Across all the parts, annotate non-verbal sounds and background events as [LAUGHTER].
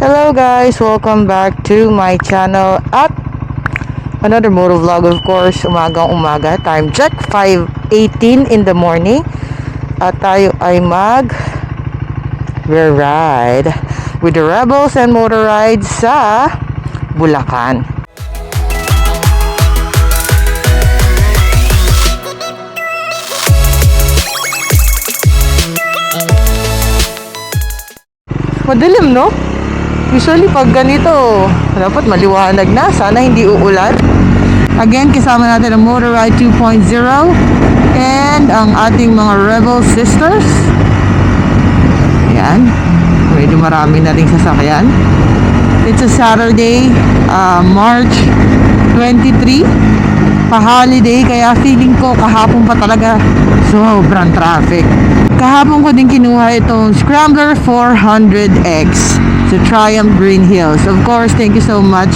Hello guys, welcome back to my channel. At another motor vlog of course, umagang umaga, time check 5.18 in the morning. At tayo ay mag ride with the Rebels and Motor Rides sa Bulacan. Madilim, no? Usually, pag ganito, dapat maliwanag na. Sana hindi uulan. Again, kasama natin ang Motor Ride 2.0 and ang ating mga Rebel Sisters. Ayan. Medyo marami na rin sasakyan. It's a Saturday, uh, March 23. Pa-holiday, kaya feeling ko kahapon pa talaga sobrang traffic. Kahapon ko din kinuha itong Scrambler 400X sa Triumph Green Hills. Of course, thank you so much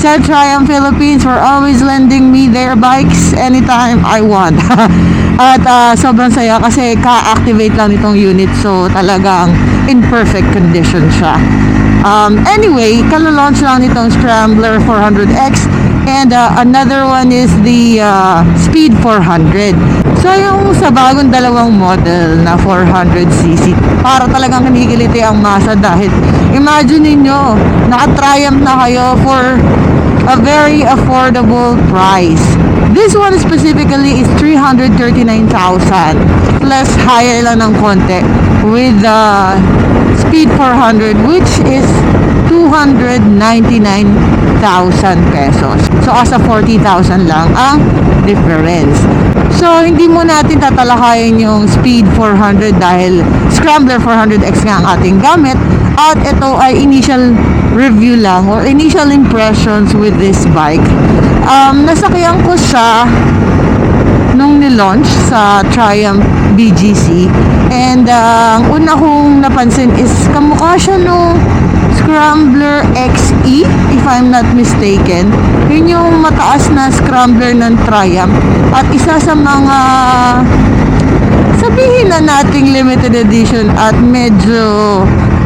sa Triumph Philippines for always lending me their bikes anytime I want. [LAUGHS] At ah, sobrang saya kasi ka-activate lang itong unit so talagang in perfect condition siya. Um, anyway, kala-launch lang nitong Scrambler 400X and uh, another one is the uh, Speed 400. So yung sa bagong dalawang model na 400cc, para talagang kinikiliti ang masa dahil imagine ninyo, naka-triumph na kayo for a very affordable price. This one specifically is 339,000 plus higher lang ng konti with the Speed 400 which is 299,000 pesos. So asa 40,000 lang ang difference. So hindi mo natin tatalakayin yung Speed 400 dahil Scrambler 400X nga ang ating gamit. At ito ay initial review lang or initial impressions with this bike. Um, nasakyan ko siya nung nilaunch sa Triumph BGC and uh, ang una kong napansin is kamukha siya nung Scrambler XE if I'm not mistaken. Yun yung mataas na Scrambler ng Triumph. At isa sa mga sabihin na nating limited edition at medyo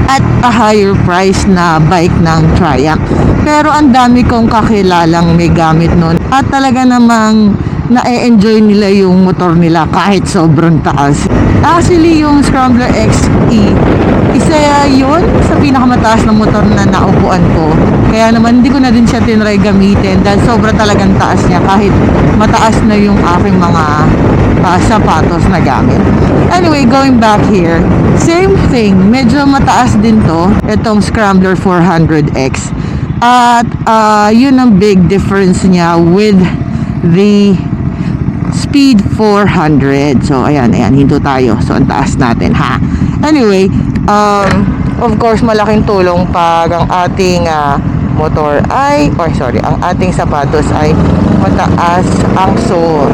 at a higher price na bike ng Triumph. Pero ang dami kong kakilalang may gamit nun. At talaga namang na-enjoy nila yung motor nila kahit sobrang taas. Actually, yung Scrambler XE, isa yun sa pinakamataas na motor na naupuan ko. Kaya naman hindi ko na din siya tinry gamitin dahil sobra talagang taas niya kahit mataas na yung aking mga ah, sapatos na gamit. Anyway, going back here, same thing, medyo mataas din to, itong Scrambler 400X. At ah, yun ang big difference niya with the Speed 400. So, ayan, ayan, hinto tayo. So, ang taas natin, ha? Anyway, um, of course, malaking tulong pag ang ating ah, motor ay, or sorry, ang ating sapatos ay mataas ang sole.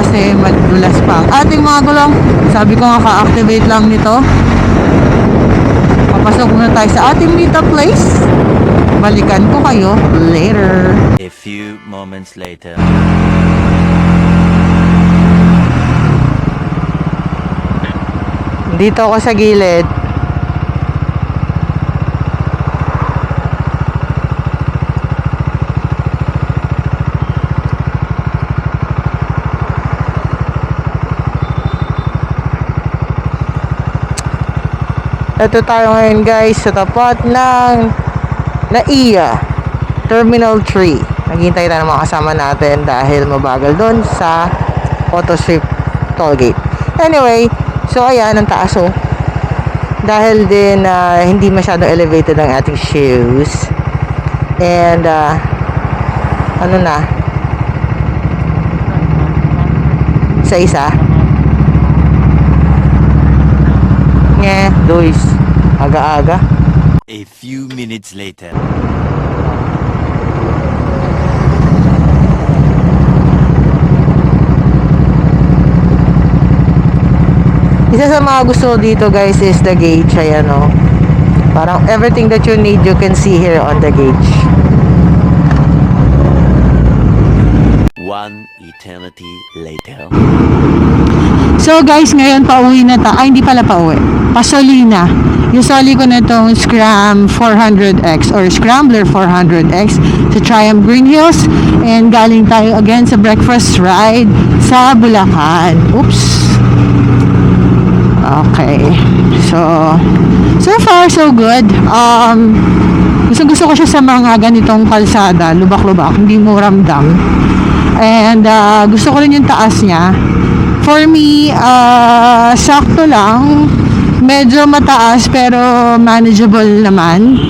Kasi madulas pa. Ang ating mga gulong. Sabi ko nga ka-activate lang nito. Papasok muna tayo sa ating meetup place. Balikan ko kayo later. A few moments later. Dito ako sa gilid. Ito tayo ngayon guys sa tapat ng NAIA Terminal 3. Naghintay tayo ng mga kasama natin dahil mabagal doon sa Auto Strip Tollgate. Anyway, so ayan ang taas oh. Dahil din ah, hindi masyadong elevated ang ating shoes. And ah, ano na? Sa isa. Nge, Dois. Aga-aga. A few minutes later. Isa sa mga gusto dito guys is the gauge. Ayan o. Parang everything that you need you can see here on the gauge. One eternity later. So guys, ngayon pauwi na ta. Ay, hindi pala pauwi. Pasoli na. Yung soli ko na itong Scram 400X or Scrambler 400X sa Triumph Green Hills. And galing tayo again sa breakfast ride sa Bulacan. Oops. Okay. So, so far so good. Um, gusto gusto ko siya sa mga ganitong kalsada, lubak-lubak, hindi mo ramdam. And uh, gusto ko rin yung taas niya. For me, uh, sakto lang. Medyo mataas pero manageable naman.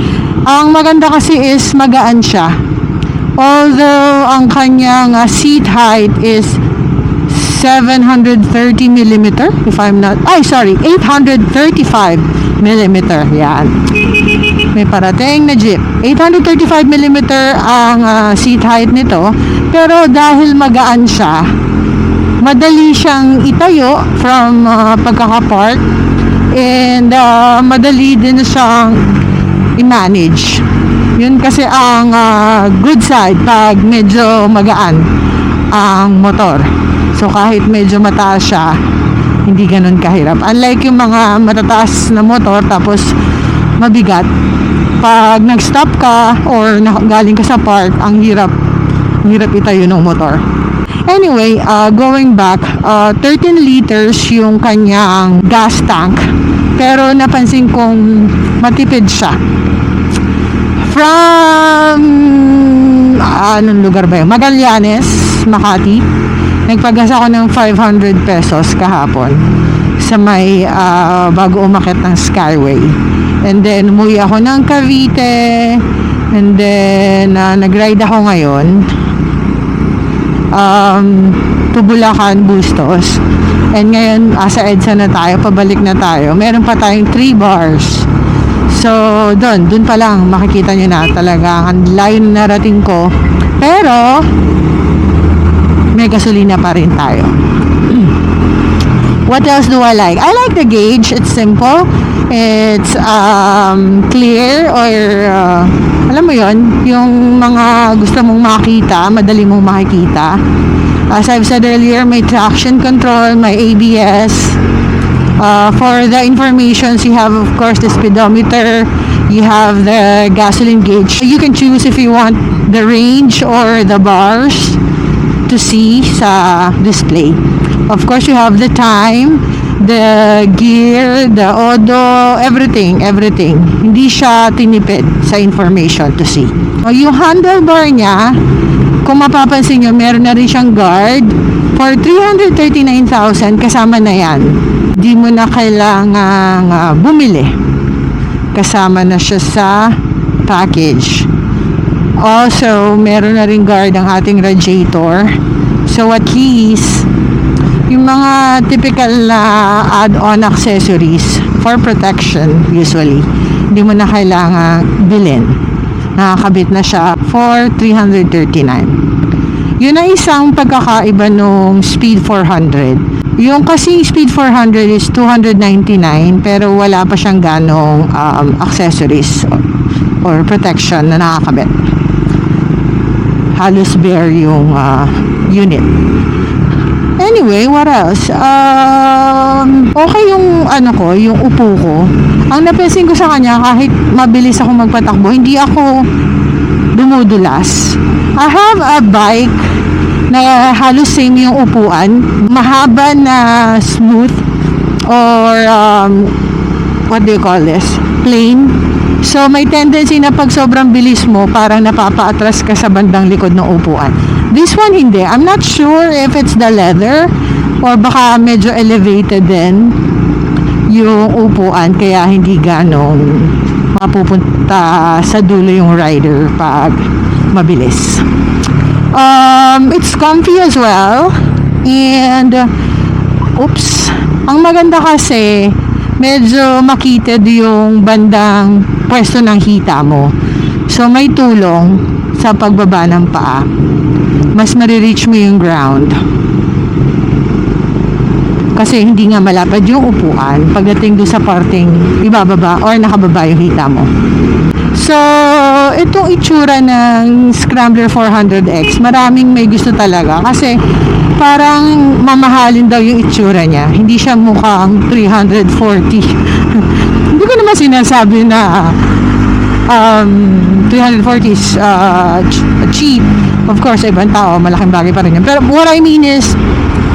Ang maganda kasi is magaan siya. Although ang kanyang uh, seat height is 730 millimeter if I'm not ay sorry 835 millimeter yan may parating na jeep 835 millimeter ang ah, seat height nito pero dahil magaan siya madali siyang itayo from ah, pagkakapark and ah, madali din siyang i-manage. Yun kasi ang ah, good side pag medyo magaan ang motor. So kahit medyo mataas siya hindi ganun kahirap. Unlike yung mga matataas na motor tapos mabigat pag nag-stop ka or galing ka sa park ang hirap ang hirap itayo ng motor Anyway, uh, going back, uh, 13 liters yung kanyang gas tank. Pero napansin kong matipid siya. From, ah, anong lugar ba yun? Magallanes, Makati. Nagpagas ako ng 500 pesos kahapon sa may ah, bago umakit ng Skyway. And then, umuwi ako ng Cavite. And then, ah, nag-ride ako ngayon um, to Bulacan, Bustos. And ngayon, asa EDSA na tayo, pabalik na tayo. Meron pa tayong 3 bars. So, doon, doon pa lang, makikita nyo na talaga ang layo na narating ko. Pero, may gasolina pa rin tayo. What else do I like? I like the gauge. It's simple. It's um, clear or uh, alam mo yon yung mga gusto mong makita, madali mong makikita. As I've said earlier, may traction control, may ABS. Uh, for the informations, you have of course the speedometer, you have the gasoline gauge. You can choose if you want the range or the bars to see sa display. Of course, you have the time, the gear, the odo, everything, everything. Hindi siya tinipid sa information to see. O, Yung handlebar niya, kung mapapansin nyo, meron na rin siyang guard. For 339,000, kasama na yan. Di mo na kailangang ah, bumili. Kasama na siya sa package. Also, meron na rin guard ang ating radiator. So at least, yung mga typical na add-on accessories for protection usually, hindi mo na kailangan bilhin. Nakakabit na siya for 339. Yun ang isang pagkakaiba nung Speed 400. Yung kasi Speed 400 is 299 pero wala pa siyang ganong um, accessories or, protection na nakakabit. Halos bare yung uh, unit. Anyway, what else? Um, okay yung ano ko, yung upo ko. Ang napansin ko sa kanya, kahit mabilis ako magpatakbo, hindi ako dumudulas. I have a bike na halos same yung upuan. Mahaba na smooth or um, what do you call this? Plain. So may tendency na pag sobrang bilis mo, parang napapaatras ka sa bandang likod ng upuan. This one hindi. I'm not sure if it's the leather or baka medyo elevated din yung upuan kaya hindi ganong mapupunta sa dulo yung rider pag mabilis. Um, it's comfy as well. And, uh, oops, ang maganda kasi, medyo makitid yung bandang pwesto ng hita mo. So, may tulong sa pagbaba ng paa. Mas marireach mo yung ground. Kasi hindi nga malapad yung upuan pagdating doon sa parting ibababa or nakababa yung hita mo. So, itong itsura ng Scrambler 400X, maraming may gusto talaga kasi parang mamahalin daw yung itsura niya. Hindi siya mukhang 340. [LAUGHS] Hindi ko naman sinasabi na um, 340 is uh, ch- cheap. Of course, ibang tao, malaking bagay pa rin yun. Pero what I mean is,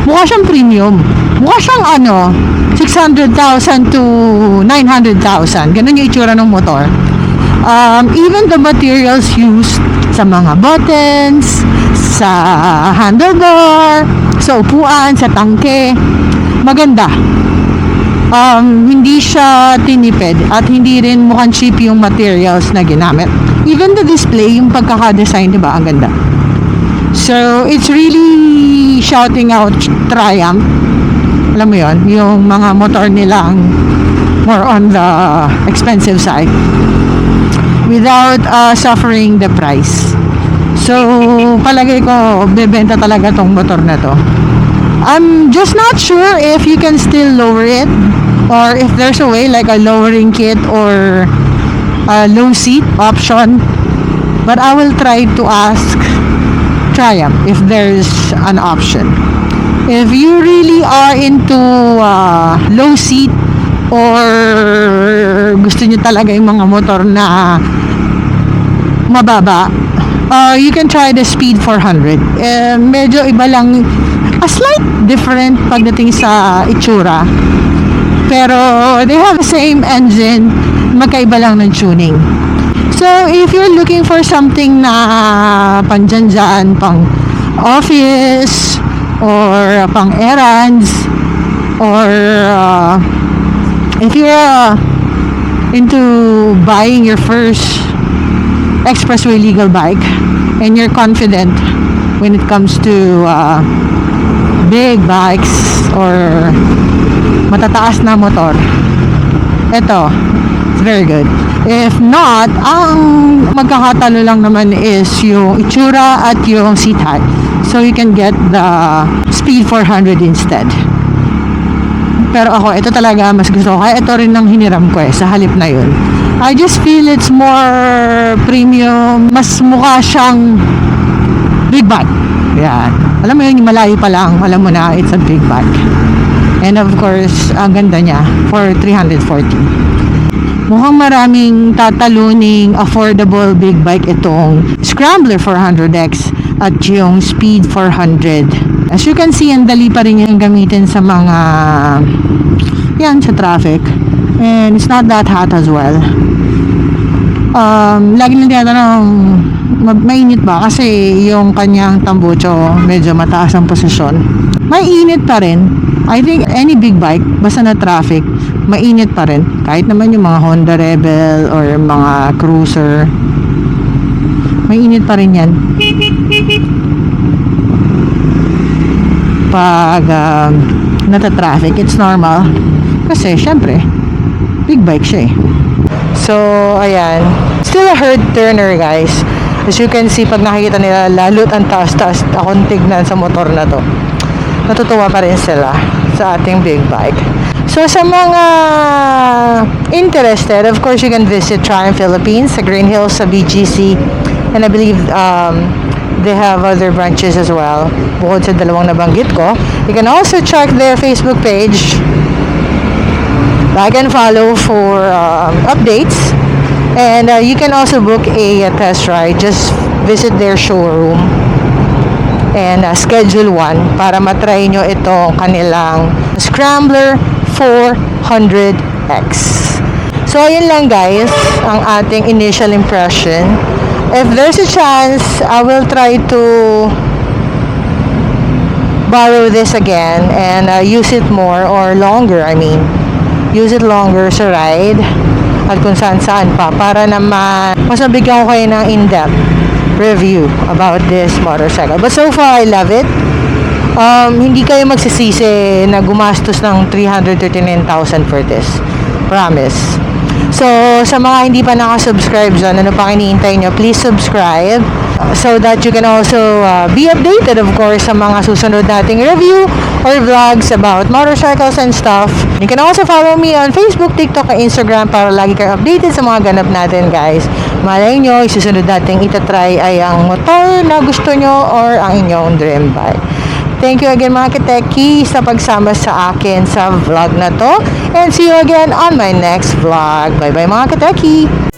mukha siyang premium. Mukha siyang ano, 600,000 to 900,000. Ganun yung itsura ng motor. Um, even the materials used sa mga buttons, sa handlebar, sa upuan, sa tangke, maganda um, hindi siya tinipid at hindi rin mukhang cheap yung materials na ginamit. Even the display, yung pagkaka-design, di ba? Ang ganda. So, it's really shouting out triumph. Alam mo yon yung mga motor nilang more on the expensive side without uh, suffering the price. So, palagay ko, bebenta talaga tong motor na to. I'm just not sure if you can still lower it or if there's a way like a lowering kit or a low seat option. But I will try to ask Triumph if there's an option. If you really are into uh, low seat or gusto nyo talaga yung mga motor na mababa, uh, you can try the Speed 400. Eh, medyo iba lang, a slight different pagdating sa itsura. Pero they have the same engine, magkaiba lang ng tuning. So, if you're looking for something na pang dyan dyan, pang office, or pang errands, or uh, if you're uh, into buying your first expressway legal bike and you're confident when it comes to uh, big bikes or matataas na motor ito very good if not ang magkakatalo lang naman is yung itsura at yung seat height so you can get the speed 400 instead pero ako, ito talaga mas gusto ko. Kaya ito rin ang hiniram ko eh, sa halip na yun. I just feel it's more premium. Mas mukha siyang big bike. Yan. Alam mo yun, malayo pa lang, alam mo na, it's a big bike. And of course, ang ganda niya for 340. Mukhang maraming tataluning affordable big bike itong Scrambler 400X at yung Speed 400. As you can see, ang dali pa rin yung gamitin sa mga yan, sa traffic. And it's not that hot as well. Um, lagi lang tinatanong, mainit ba? Kasi yung kanyang tambucho, medyo mataas ang posisyon. May init pa rin. I think any big bike, basta na traffic, mainit pa rin. Kahit naman yung mga Honda Rebel or mga cruiser, may init pa rin yan. Pag um, nata-traffic, it's normal. Kasi, syempre, big bike siya eh. So, ayan. Still a hard turner, guys. As you can see, pag nakikita nila, lalo't ang taas-taas akong tignan sa motor na to. Natutuwa pa rin sila sa ating big bike. So, sa mga interested, of course, you can visit Triumph Philippines sa Green Hills, sa BGC. And I believe um, they have other branches as well. Bukod sa dalawang nabanggit ko. You can also check their Facebook page like and follow for um, updates. And uh, you can also book a, uh test ride. Just visit their showroom and uh, schedule one para matry nyo itong kanilang Scrambler 400X. So, ayun lang guys, ang ating initial impression. If there's a chance, I will try to borrow this again and uh, use it more or longer, I mean use it longer sa ride at kung saan saan pa para naman mas mabigyan ko kayo ng in-depth review about this motorcycle. But so far, I love it. Um, hindi kayo magsisisi na gumastos ng 339,000 for this. Promise. So, sa mga hindi pa nakasubscribe dyan, ano pang iniintay nyo, please subscribe so that you can also uh, be updated of course sa mga susunod nating review or vlogs about motorcycles and stuff. You can also follow me on Facebook, TikTok, and Instagram para lagi kayo updated sa mga ganap natin guys. Malay nyo, isusunod nating itatry ay ang motor na gusto nyo or ang inyong dream bike. Thank you again mga kiteki sa pagsama sa akin sa vlog na to. And see you again on my next vlog. Bye bye mga kiteki!